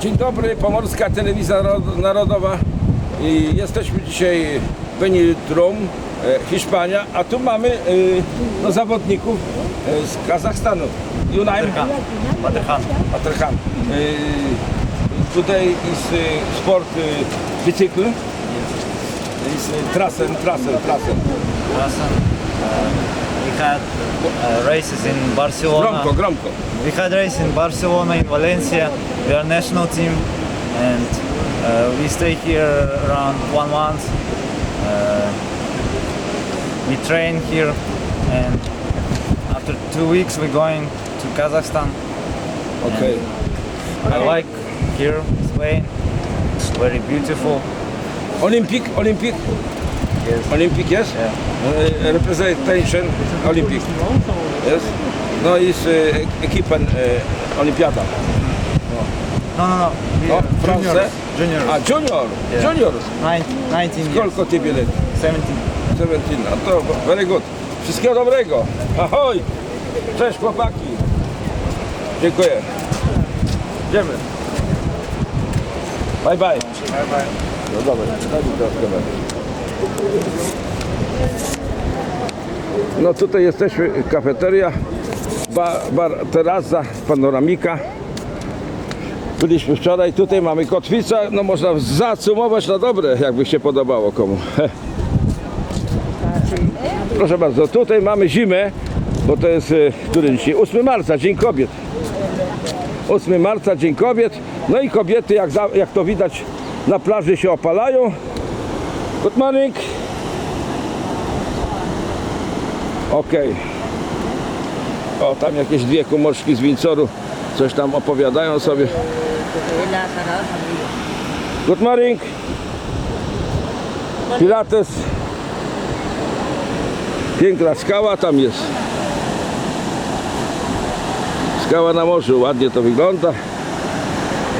Dzień dobry, Pomorska Telewizja Narod- Narodowa. I jesteśmy dzisiaj w Benidrum, e, Hiszpania, a tu mamy e, no, zawodników e, z Kazachstanu. Junaim Baterhan. Aterhan. E, Today is e, sport bicycle. Is e, trasen, trasen, trasen. We had uh, races in Barcelona. Gromko, gromko. We had races in Barcelona, in Valencia. We are national team, and uh, we stay here around one month. Uh, we train here, and after two weeks we're going to Kazakhstan. Okay. I like here, Spain. It's very beautiful. Olympic, Olympic, Yes. Olympic, yes? Yeah. Uh, representation Olympic. Yes? No jest uh, ekipen uh, Olimpiada. No, no, no. No, France? Junior. A junior, Yeah. junior. Nine, 19 years. Kolko tobie lat? 17. 17. A to very good. Wszystkiego dobrego. Ahoj. Cześć chłopaki. Dziękuję. Idziemy. Bye bye. Bye bye. No dobra, daj mi teraz kamerę. No tutaj jesteśmy, kafeteria, bar, bar terasa, panoramika. Byliśmy wczoraj, tutaj mamy kotwicę, no można zacumować na dobre, jakby się podobało komu. Proszę bardzo, tutaj mamy zimę, bo to jest, e, który dzisiaj? 8 marca, Dzień Kobiet. 8 marca, Dzień Kobiet. No i kobiety, jak, jak to widać, na plaży się opalają. Good morning. Okej. O, tam jakieś dwie kumoczki z Wincoru coś tam opowiadają sobie. Good morning. Pilates. Piękna skała tam jest. Skała na morzu, ładnie to wygląda.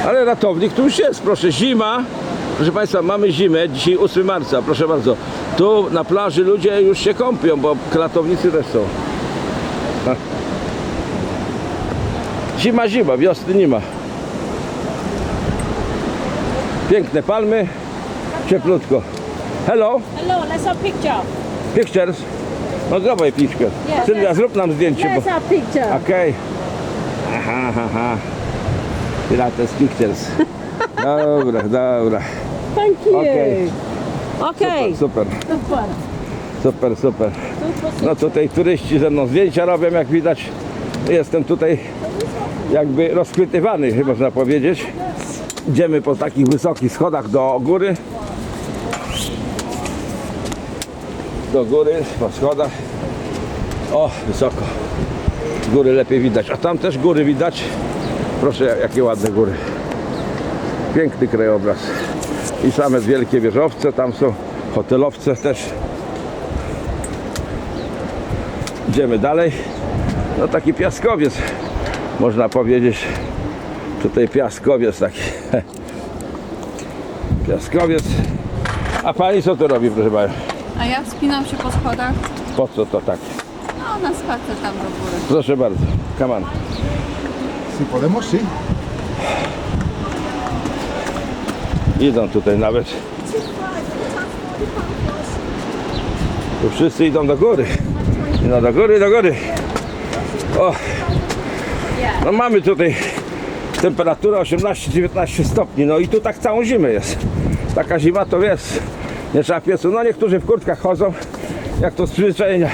Ale ratownik tu już jest, proszę, zima. Proszę Państwa, mamy zimę, dzisiaj 8 marca, proszę bardzo. Tu na plaży ludzie już się kąpią, bo ratownicy też są. Ha. Zima, zima, wiosny nie ma. Piękne palmy, cieplutko. Hello, Hello, let's have a picture. pictures. No dawaj piczkę. Yeah, Sylwia, zrób nam zdjęcie. Let's Bo... have a picture. Okej. Aha, aha, aha. Pilates Pictures. Dobra, dobra. Thank you. Okay. Okay. Super, Super. super, super. Super. No tutaj turyści ze mną zdjęcia robią, jak widać. Jestem tutaj jakby rozchwytywany, można powiedzieć. Idziemy po takich wysokich schodach do góry. Do góry, po schodach. O, wysoko. Góry lepiej widać. A tam też góry widać. Proszę, jakie ładne góry. Piękny krajobraz. I same wielkie wieżowce, tam są hotelowce też. Idziemy dalej. No taki piaskowiec, można powiedzieć. Tutaj piaskowiec taki. Piaskowiec. A pani co tu robi, proszę pani? A ja wspinam się po schodach, Po co to tak? no na spacer tam do góry. Proszę bardzo. Come on. Si podemos, sí. Idą tutaj nawet. Tu wszyscy idą do góry. No do góry, do góry. O. No mamy tutaj temperaturę 18-19 stopni. No i tu tak całą zimę jest. Taka zima to jest. Nie trzeba piecu. No niektórzy w kurtkach chodzą. Jak to z przyzwyczajenia.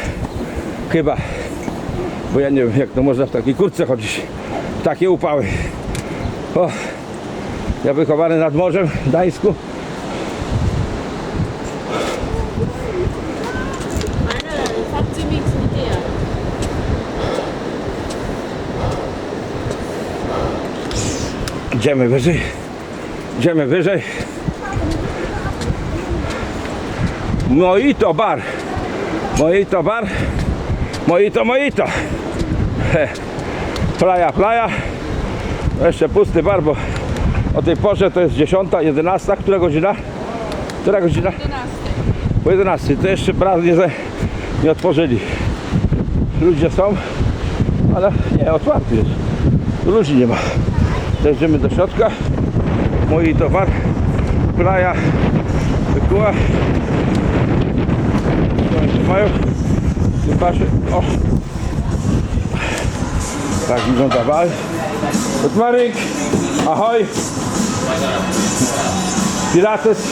Chyba. Bo ja nie wiem jak to można w takiej kurtce chodzić. Takie upały. O. Ja wychowany nad morzem w Gdańsku. Idziemy wyżej. Idziemy wyżej. Mojito bar. Mojito bar. Mojito, mojito. He. Playa, playa. Jeszcze pusty bar, bo o tej porze to jest 10, 11, która godzina? Która godzina? 11. Po 11, to jeszcze brat nie, nie otworzyli. Ludzie są, ale nie, otwarty jest. Ludzi nie ma. Dojdziemy do środka. Mój towar. Playa. Wykuła. Mają? Patrzę. O. Tak wygląda bal. Good morning. Ahoj. Pirates.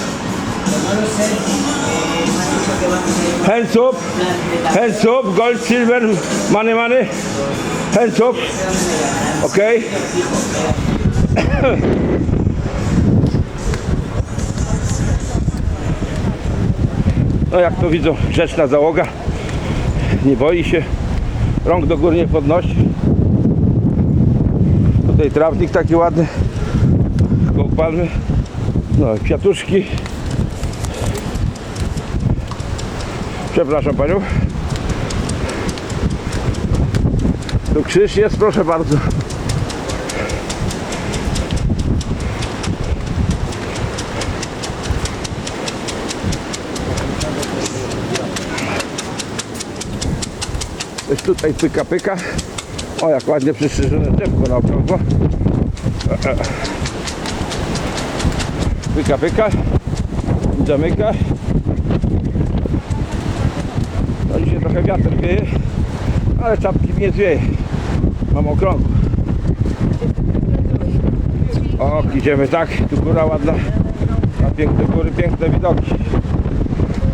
Hands up. Hands up. Gold, silver, money, money. Hands up. Okay. No jak to widzą, grzeczna załoga. Nie boi się. Rąk do góry nie podnosi. Tutaj trawnik taki ładny. Palmy. No, kwiatuszki. Przepraszam panią. Tu krzyż jest, proszę bardzo. Jest tutaj pyka pyka. O, jak ładnie przystrzyżone drzewko na okrągło. Pyka pyka. Zamyka. No dzisiaj trochę wiatr wieje, ale czapki nie zwieje. Mam okrągło. O, idziemy tak, tu góra ładna. Na piękne góry, piękne widoki.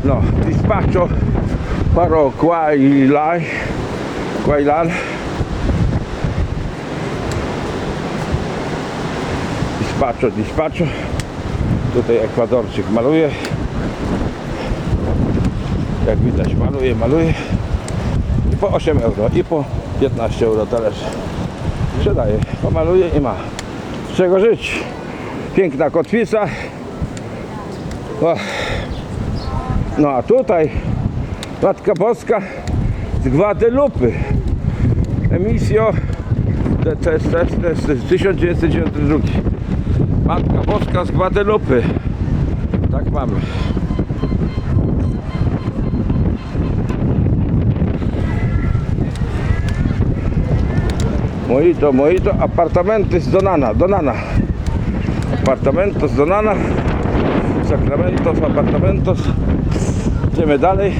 No, dispaccio paro Quailai. Quailan. Dispaccio, dispaccio. Tutaj Ekwadorczyk maluje. Jak widać maluje, maluje. I po 8 euro i po 15 euro talerz. Sprzedaje, pomaluje i ma. Z czego żyć? Piękna kotwica. O. No a tutaj Matka Boska z Gwadelupy. Emisjo to, jest, to, jest, to jest 1992. Matka Boska z Gwadelupy. Tak mamy. Mojito, mojito, apartamenty z Donana, Donana. Apartamentos Donana. Sacramentos, apartamentos. Idziemy dalej.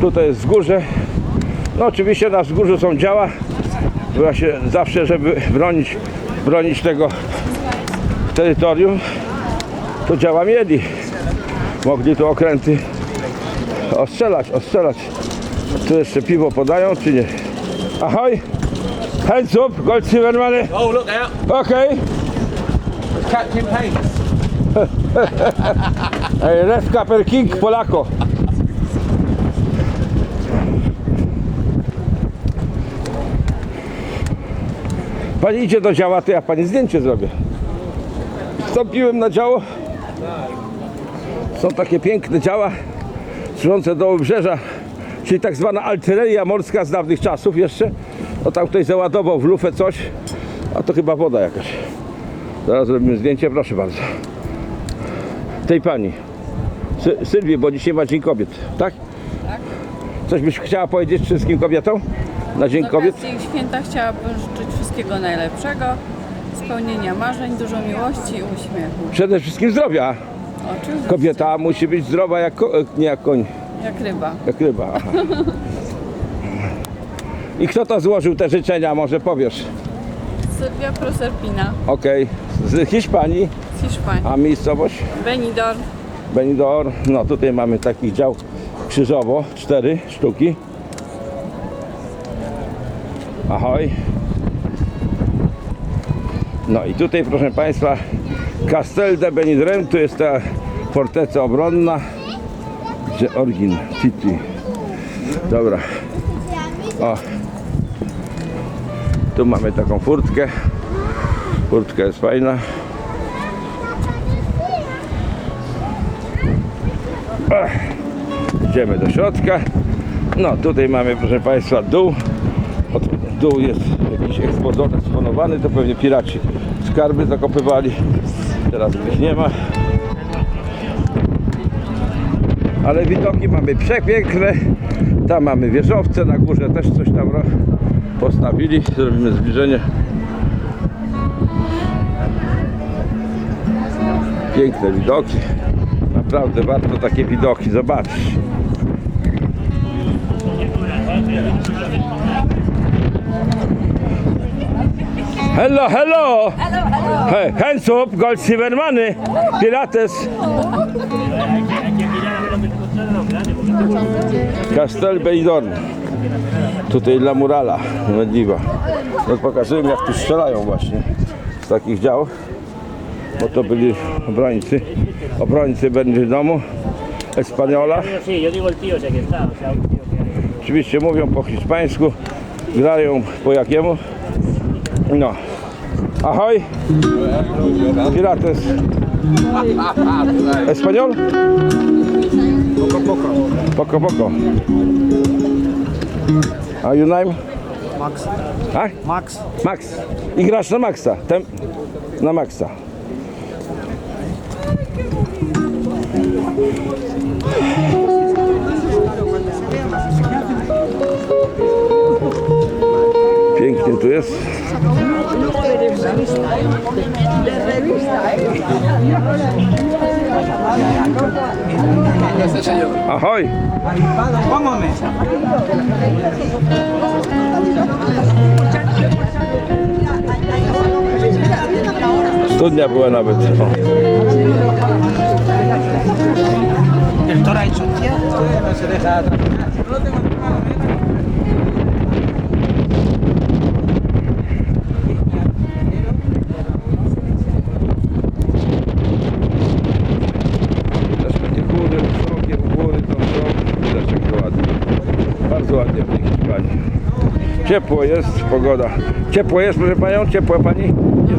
Tutaj jest wzgórze. No oczywiście na wzgórzu są działa. Właśnie zawsze, żeby bronić, bronić tego terytorium, to działa mieli. Mogli tu okręty ostrzelać, ostrzelać. Tu jeszcze piwo podają, czy nie? Ahoj! Hands up, Gold Silver Money. Oh, look out! Okej. Captain Payne. Okay. Red Capper King Polako. Pani idzie do działa, to ja pani zdjęcie zrobię. Wstąpiłem na działo. Są takie piękne działa służące do obrzeża, czyli tak zwana artyleria morska z dawnych czasów jeszcze. No tam ktoś załadował w lufę coś, a to chyba woda jakaś. Zaraz zrobimy zdjęcie, proszę bardzo. Tej pani. Sy Sylwii, bo dzisiaj ma Dzień Kobiet, tak? Tak. Coś byś chciała powiedzieć wszystkim kobietom? Na Dzień Z Kobiet? okazji święta chciałabym życzyć wszystkiego najlepszego, spełnienia marzeń, dużo miłości i uśmiechu. Przede wszystkim zdrowia. Oczywiście, Kobieta musi być zdrowa jak, ko- nie jak koń, jak ryba. jak ryba. Aha. I kto to złożył te życzenia, może powiesz? Sylwia Proserpina Okej, z Hiszpanii, z Hiszpanii. a miejscowość? Benidorm. Benidorm. No tutaj mamy takich dział krzyżowo, cztery sztuki. Ahoj. No i tutaj proszę Państwa Castel de Benidorm, tu jest ta forteca obronna gdzie Orgin City. Dobra. O. Tu mamy taką furtkę. Furtka jest fajna. Idziemy do środka. No tutaj mamy proszę Państwa dół. Od dół jest ekspozor eksponowany, to pewnie piraci skarby zakopywali. Teraz ich nie ma. Ale widoki mamy przepiękne. Tam mamy wieżowce, na górze też coś tam postawili. Zrobimy zbliżenie. Piękne widoki. Naprawdę warto takie widoki zobaczyć. Hello, hello! Hey, hands up, gold silver money, Pilates. Castel Beidorn. Tutaj dla murala, medliwa. No pokazuję jak tu strzelają właśnie z takich dział. Bo to byli obrońcy. Obrońcy będzie domu. Espaniola. Oczywiście mówią po hiszpańsku, grają po jakiemu. No. Ahoj. Pirates. Espanol? Poco poco. Poco poco. A you name? Max. A? Max. Max. I grasz na Maxa. Tem... Na Maxa. Pięknie tu jest. Ahoj! Studnia była nawet. O. Też będzie góry, wysokie, góry to są. Widać jak to ładnie. Bardzo ładnie w tej Hiszpanii. Ciepło jest, pogoda. Ciepło jest, proszę Panią? Ciepło Pani?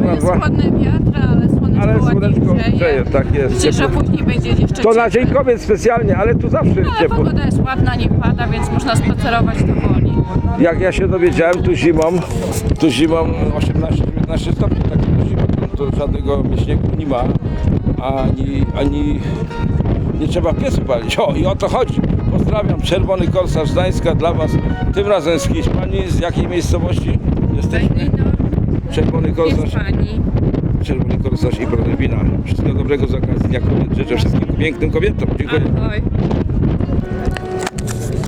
Nie Jest chłodne wiatry, ale słoneczko Ale słoneczko grzeje. tak jest. Myślę, że Ciepło. później będzie jeszcze To na cieplej. Dzień Kobiet specjalnie, ale tu zawsze jest Ale ciepło. pogoda jest ładna, nie pada, więc można spacerować dowoli. Jak ja się dowiedziałem, tu zimą, tu zimą 18-19 stopni, tak zimą, to żadnego śniegu nie ma, ani, ani nie trzeba piecu palić. O, i o to chodzi. Pozdrawiam, Czerwony Korsarz Gdańska dla Was, tym razem z Hiszpanii. Z jakiej miejscowości jesteśmy? Czerwony Korsarz, Hiszpanii. Czerwony Korsarz i Prodelwina. Wszystkiego dobrego z okazji Dnia Kobiet. Życzę wszystkim pięknym kobietom. Dziękuję. Ahoj.